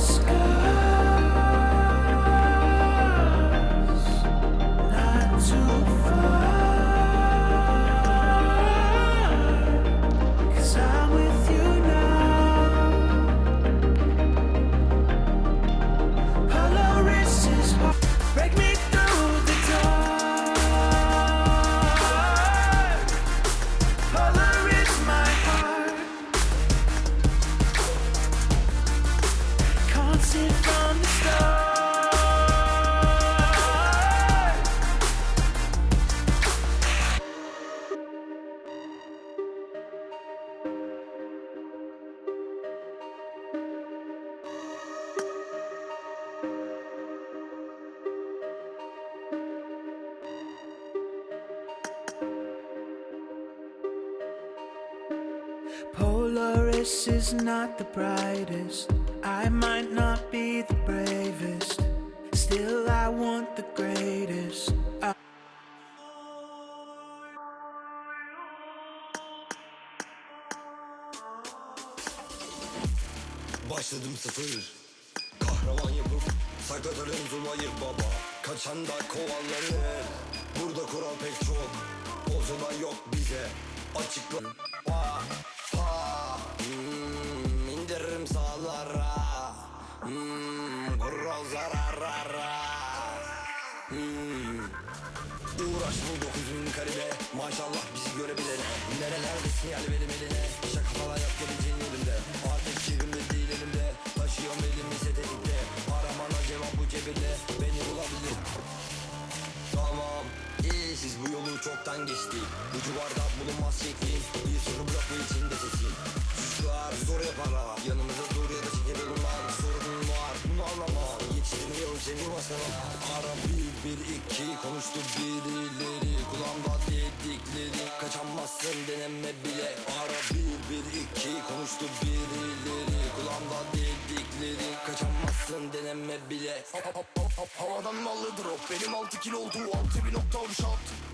not Sit Polaris is not the brightest. I might not be the bravest. Still, I want the greatest. I- Başladım sıfır Kahraman yapıp saklatırım zulayır baba Kaçan da kovalanır Burada kural pek çok Bozulan yok bize Açıkla Pa Kural zararara hmm. Uğraş bul 9000 kalibre Maşallah bizi görebilene Nerelerdesin gel benim eline Şaka falan yap geleceğin yerimde Artık cebimde değil elimde. Taşıyorum elimi tetikte Aramana cevap bu cebinde. Beni bulabilir. Tamam. İyi siz bu yolu çoktan geçtik Bu civarda iki konuştu birileri Kulağımda dedikleri Kaçamazsın deneme bile Ara bir bir iki konuştu birileri Kulağımda dedikleri Kaçamazsın deneme bile Havadan mallı drop Benim altı kilo olduğu altı bir nokta shot